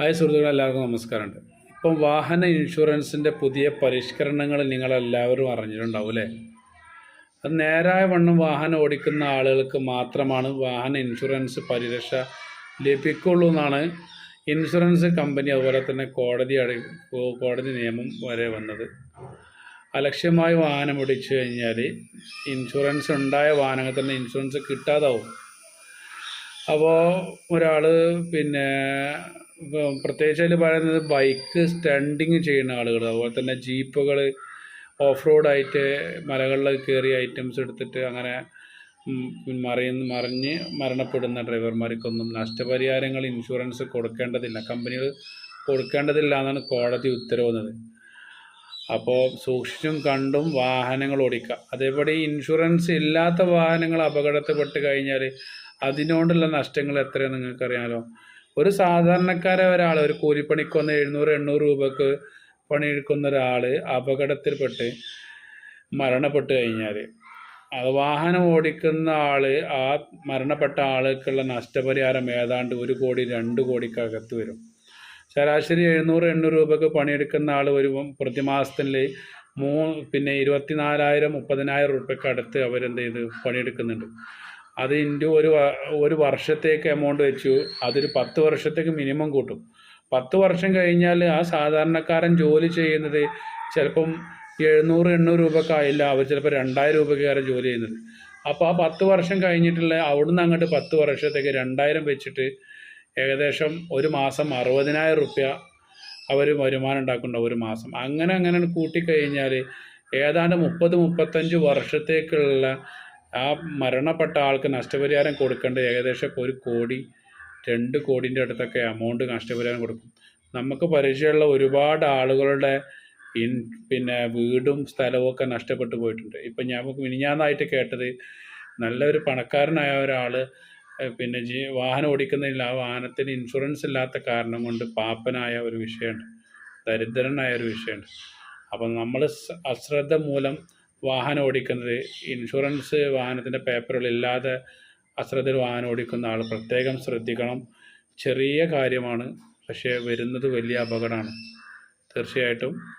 Hi സുഹൃത്തുക്കളെ എല്ലാവർക്കും നമസ്കാരമുണ്ട്. ഇപ്പം വാഹന ഇൻഷുറൻസിന്റെ പുതിയ പരിഷ്കരണങ്ങൾ നിങ്ങളെല്ലാവരും അറിഞ്ഞിട്ടുണ്ടാവും അല്ലേ? അത് നേരായ വണ്ണം വാഹനം ഓടിക്കുന്ന ആളുകൾക്ക് മാത്രമാണ് വാഹന ഇൻഷുറൻസ് പരിരക്ഷ ലഭിക്കുള്ളൂ എന്നാണ് ഇൻഷുറൻസ് കമ്പനി അതുപോലെ തന്നെ കോടതി കോടതി നിയമം വരെ വന്നത്. അലക്ഷ്യമായി വാഹനം ഓടിച്ചു കഴിഞ്ഞാൽ ഇൻഷുറൻസ് ഉണ്ടായ വാഹനങ്ങൾ തന്നെ ഇൻഷുറൻസ് കിട്ടാതാവും. അപ്പോൾ ഒരാൾ പിന്നെ പ്രത്യേകിച്ച് അതിൽ പറയുന്നത് ബൈക്ക് സ്റ്റണ്ടിങ് ചെയ്യുന്ന ആളുകൾ അതുപോലെ തന്നെ ജീപ്പുകൾ ഓഫ് റോഡായിട്ട് മലകളിൽ കയറി ഐറ്റംസ് എടുത്തിട്ട് അങ്ങനെ മറിയുന്ന മറിഞ്ഞ് മരണപ്പെടുന്ന ഡ്രൈവർമാർക്കൊന്നും നഷ്ടപരിഹാരങ്ങൾ ഇൻഷുറൻസ് കൊടുക്കേണ്ടതില്ല. കമ്പനികൾ കൊടുക്കേണ്ടതില്ല എന്നാണ് കോടതി ഉത്തരവ് വന്നത് അപ്പോൾ സൂക്ഷിച്ചും കണ്ടും വാഹനങ്ങൾ ഓടിക്കുക. അതേപോലെ ഇൻഷുറൻസ് ഇല്ലാത്ത വാഹനങ്ങൾ അപകടത്തിൽപ്പെട്ട് കഴിഞ്ഞാൽ അതിനോടുള്ള നഷ്ടങ്ങൾ എത്രയാണെന്ന് നിങ്ങൾക്കറിയാമല്ലോ ഒരു സാധാരണക്കാരെ ഒരാൾ ഒരു കൂലിപ്പണിക്ക് വന്ന് എഴുന്നൂറ് എണ്ണൂറ് രൂപക്ക് പണിയെടുക്കുന്ന ഒരാൾ അപകടത്തിൽപ്പെട്ട് മരണപ്പെട്ട് കഴിഞ്ഞാൽ അത് വാഹനം ഓടിക്കുന്ന ആൾ ആ മരണപ്പെട്ട ആൾക്കുള്ള നഷ്ടപരിഹാരം ഏതാണ്ട് ഒരു കോടി രണ്ട് കോടിക്കകത്ത് വരും. ശരാശരി എഴുന്നൂറ് എണ്ണൂറ് രൂപക്ക് പണിയെടുക്കുന്ന ആൾ ഒരു പ്രതിമാസത്തിൽ മൂ പിന്നെ ഇരുപത്തിനാലായിരം മുപ്പതിനായിരം റുപ്യക്ക് അടുത്ത് അവരെന്ത് ചെയ്ത് പണിയെടുക്കുന്നുണ്ട്. അത് ഇന്റു ഒരു ഒരു വർഷത്തേക്ക് എമൗണ്ട് വെച്ചു. അതൊരു പത്ത് വർഷത്തേക്ക് മിനിമം കൂട്ടും. പത്ത് വർഷം കഴിഞ്ഞാൽ ആ സാധാരണക്കാരൻ ജോലി ചെയ്യുന്നത് ചിലപ്പം എഴുന്നൂറ് എണ്ണൂറ് രൂപക്കായില്ല അവർ ചിലപ്പോൾ രണ്ടായിരം രൂപക്കാരൻ ജോലി ചെയ്യുന്നത്. അപ്പോൾ ആ പത്ത് വർഷം കഴിഞ്ഞിട്ടുള്ള അവിടുന്ന് അങ്ങോട്ട് പത്ത് വർഷത്തേക്ക് രണ്ടായിരം വെച്ചിട്ട് ഏകദേശം ഒരു മാസം അറുപതിനായിരം റുപ്യ അവർ വരുമാനം ഉണ്ടാക്കുന്നുണ്ട് ഒരു മാസം. അങ്ങനെ അങ്ങനെ കൂട്ടിക്കഴിഞ്ഞാൽ ഏതാണ്ട് മുപ്പത് മുപ്പത്തഞ്ച് വർഷത്തേക്കുള്ള ആ മരണപ്പെട്ട ആൾക്ക് നഷ്ടപരിഹാരം കൊടുക്കേണ്ടത് ഏകദേശം ഒരു കോടി രണ്ട് കോടിന്റെ അടുത്തൊക്കെ എമൗണ്ട് നഷ്ടപരിഹാരം കൊടുക്കും. നമുക്ക് പരിചയമുള്ള ഒരുപാട് ആളുകളുടെ ഇൻ പിന്നെ വീടും സ്ഥലവും ഒക്കെ നഷ്ടപ്പെട്ടു പോയിട്ടുണ്ട്. ഇപ്പം ഞാൻ മിനിഞ്ഞാന്നായിട്ട് കേട്ടത് നല്ലൊരു പണക്കാരനായ ഒരാൾ പിന്നെ ജീ വാഹനം ഓടിക്കുന്നതിൽ ആ വാഹനത്തിന് ഇൻഷുറൻസ് ഇല്ലാത്ത കാരണം കൊണ്ട് പാപ്പനായ ഒരു വിഷയമുണ്ട് ദരിദ്രനായ ഒരു വിഷയമുണ്ട്. അപ്പം നമ്മൾ അശ്രദ്ധ മൂലം വാഹനം ഓടിക്കുന്നത്. ഇൻഷുറൻസ് വാഹനത്തിന്റെ പേപ്പറുകളില്ലാതെ അശ്രദ്ധയിൽ വാഹനം ഓടിക്കുന്ന ആൾ പ്രത്യേകം ശ്രദ്ധിക്കണം. ചെറിയ കാര്യമാണ് പക്ഷേ വരുന്നത് വലിയ അപകടമാണ്. തീർച്ചയായിട്ടും